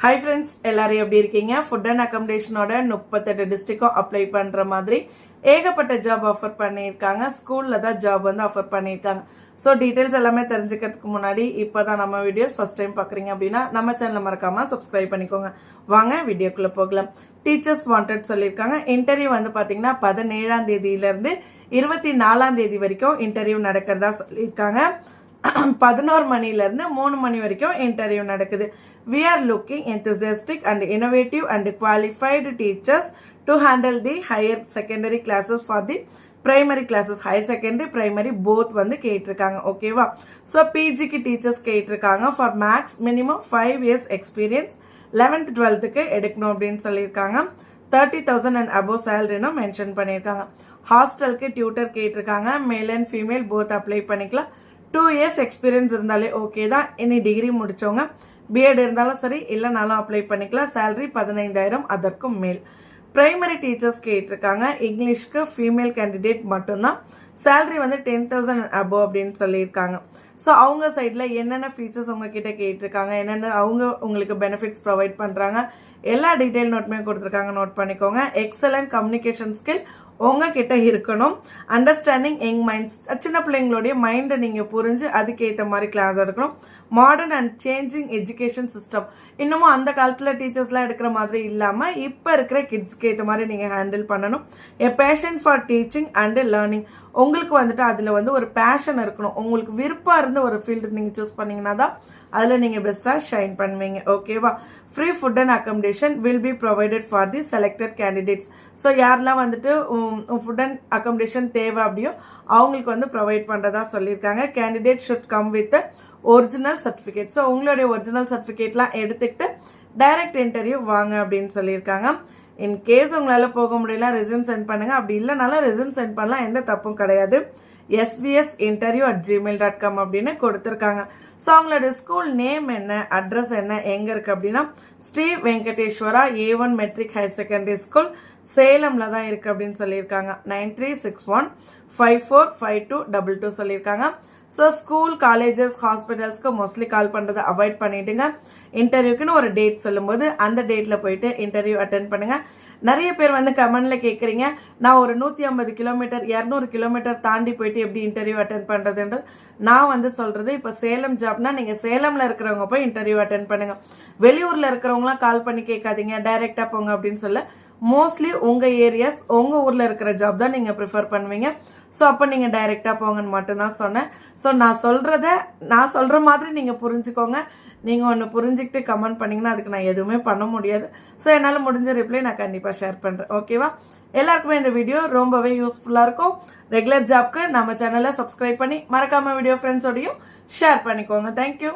Hi friends எல்லாரும் எப்படி இருக்கீங்க? ஃபுட் அண்ட் அக்கமடேஷனோட முப்பத்தெட்டு டிஸ்ட்ரிக்டும் அப்ளை பண்ணுற மாதிரி ஏகப்பட்ட ஜாப் ஆஃபர் பண்ணியிருக்காங்க. ஸ்கூலில் தான் ஜாப் வந்து ஆஃபர் பண்ணியிருக்காங்க. ஸோ டீட்டெயில்ஸ் எல்லாமே தெரிஞ்சுக்கிறதுக்கு முன்னாடி இப்போ தான் நம்ம வீடியோஸ் ஃபஸ்ட் டைம் பார்க்குறீங்க அப்படின்னா நம்ம சேனலை மறக்காமல் சப்ஸ்கிரைப் பண்ணிக்கோங்க. வாங்க வீடியோக்குள்ளே போகலாம். டீச்சர்ஸ் வாண்டட் சொல்லியிருக்காங்க. இன்டர்வியூ வந்து பார்த்தீங்கன்னா பதினேழாம் தேதியிலேருந்து இருபத்தி நாலாம் தேதி வரைக்கும் இன்டர்வியூ நடக்கிறதா சொல்லியிருக்காங்க. பதினோரு மணிலேருந்து மூணு மணி வரைக்கும் இன்டர்வியூ நடக்குது. We are looking enthusiastic and innovative and qualified teachers to handle the higher secondary classes for the primary classes higher secondary primary both வந்து கேட்டிருக்காங்க. ஓகேவா ஸோ பிஜிக்கு டீச்சர்ஸ் கேட்டிருக்காங்க. For max minimum five years experience eleventh டுவெல்த்துக்கு எடுக்கணும் அப்படின்னு சொல்லியிருக்காங்க. Thirty thousand and above சேலரினும் mention பண்ணியிருக்காங்க. ஹாஸ்டலுக்கு டியூட்டர் கேட்டிருக்காங்க. Male and female both apply பண்ணிக்கலாம். டூ இயர்ஸ் எக்ஸ்பீரியன்ஸ் இருந்தாலே ஓகே தான். இனி டிகிரி முடித்தவங்க பிஎட் இருந்தாலும் சரி இல்லைனாலும் அப்ளை பண்ணிக்கலாம். சேலரி பதினைந்தாயிரம் அதற்கும் மேல். பிரைமரி டீச்சர்ஸ் கேட்டிருக்காங்க இங்கிலீஷ்க்கு ஃபீமேல் கேண்டிடேட் மட்டும்தான். சேலரி வந்து டென் தௌசண்ட் அபோவ் அப்படின்னு சொல்லியிருக்காங்க. ஸோ அவங்க சைடில் என்னென்ன ஃபீச்சர்ஸ் உங்ககிட்ட கேட்டிருக்காங்க என்னென்ன அவங்க உங்களுக்கு பெனிஃபிட்ஸ் ப்ரொவைட் பண்ணுறாங்க எல்லா டீட்டெயில் நோட்டுமே கொடுத்துருக்காங்க நோட் பண்ணிக்கோங்க. எக்ஸலண்ட் கம்யூனிகேஷன் ஸ்கில் உங்ககிட்ட இருக்கணும். அண்டர்ஸ்டாண்டிங் யங் மைண்ட்ஸ் சின்ன பிள்ளைங்களுடைய மைண்டை நீங்கள் புரிஞ்சு அதுக்கேற்ற மாதிரி கிளாஸ் எடுக்கணும். Modern and changing education system இன்னமும் அந்த காலத்தில் டீச்சர்ஸ்லாம் எடுக்கிற மாதிரி இல்லாமல் இப்போ இருக்கிற கிட்ஸ்க்கு ஏற்ற மாதிரி நீங்கள் ஹேண்டில் பண்ணணும். A passion for teaching and learning உங்களுக்கு வந்துட்டு அதில் வந்து ஒரு பேஷன் இருக்கணும். உங்களுக்கு விருப்பம் இருந்த ஒரு ஃபீல்டு நீங்கள் சூஸ் பண்ணிங்கன்னா தான் அதில் நீங்கள் பெஸ்ட்டாக ஷைன் பண்ணுவீங்க. ஓகேவா free food and accommodation will be provided for the selected candidates so யாரெல்லாம் வந்துட்டு ஃபுட் அண்ட் அக்கமடேஷன் தேவை அப்படியோ அவங்களுக்கு வந்து ப்ரொவைட் பண்ணுறதா சொல்லியிருக்காங்க. Candidate should come with original certificate so உங்களுடைய ஒரிஜினல் சர்டிஃபிகேட்லாம் எடுத்துக்கிட்டு டைரக்ட் இன்டர்வியூ வாங்க அப்படின்னு சொல்லியிருக்காங்க. இன் கேஸ் உங்களால் போக முடியல ரெஸ்யூம் சென்ட் பண்ணுங்கள் அப்படி இல்லைனாலும் ரெஸ்யூம் சென்ட் பண்ணலாம். எந்த தப்பும் கிடையாது. SVS interview at Gmail dot com அப்படின்னு கொடுத்துருக்காங்க. ஸோ அவங்களோட ஸ்கூல் நேம் என்ன அட்ரஸ் என்ன எங்கே இருக்குது அப்படின்னா Sri Venkateswara A one matric higher secondary school சேலமில் தான் இருக்குது அப்படின்னு சொல்லியிருக்காங்க. Nine three six one five four five two double two சொல்லியிருக்காங்க. ஸோ ஸ்கூல் காலேஜஸ் ஹாஸ்பிட்டல்ஸ்க்கு மோஸ்ட்லி கால் பண்ணுறதை அவாய்ட் பண்ணிவிடுங்க இன்டர்வியூக்குன்னு ஒரு டேட் சொல்லும்போது அந்த டேட்டில் போயிட்டு இன்டர்வியூ அட்டன் பண்ணுங்கள் நிறைய பேர் வந்து கமெண்டில் கேட்குறீங்க நான் ஒரு நூற்றி ஐம்பது கிலோமீட்டர் இரநூறு கிலோமீட்டர் தாண்டி போயிட்டு எப்படி இன்டர்வியூ அட்டன் பண்ணுறதுன்றது நான் வந்து சொல்கிறது இப்போ சேலம் ஜாப்னா நீங்கள் சேலமில் இருக்கிறவங்க போய் இன்டர்வியூ அட்டன் பண்ணுங்கள் வெளியூரில் இருக்கிறவங்களாம் கால் பண்ணி கேட்காதீங்க டைரெக்டாக போங்க அப்படின்னு சொல்ல மோஸ்ட்லி உங்கள் ஏரியாஸ் உங்கள் ஊரில் இருக்கிற ஜாப் தான் நீங்கள் ப்ரிஃபர் பண்ணுவீங்க. ஸோ அப்போ நீங்கள் டைரெக்டாக போங்கன்னு மட்டும்தான் சொன்னேன். ஸோ நான் சொல்கிறத நான் சொல்கிற மாதிரி நீங்கள் புரிஞ்சுக்கோங்க. நீங்கள் ஒன்று புரிஞ்சுக்கிட்டு கமெண்ட் பண்ணிங்கன்னா அதுக்கு நான் எதுவுமே பண்ண முடியாது. ஸோ என்னால் முடிஞ்ச ரிப்ளை நான் கண்டிப்பாக ஷேர் பண்ணுறேன் ஓகேவா எல்லாருக்குமே இந்த வீடியோ ரொம்பவே யூஸ்ஃபுல்லாக இருக்கும். ரெகுலர் ஜாப்க்கு நம்ம சேனலை சப்ஸ்கிரைப் பண்ணி மறக்காமல் வீடியோ ஃப்ரெண்ட்ஸோடையும் ஷேர் பண்ணிக்கோங்க. Thank you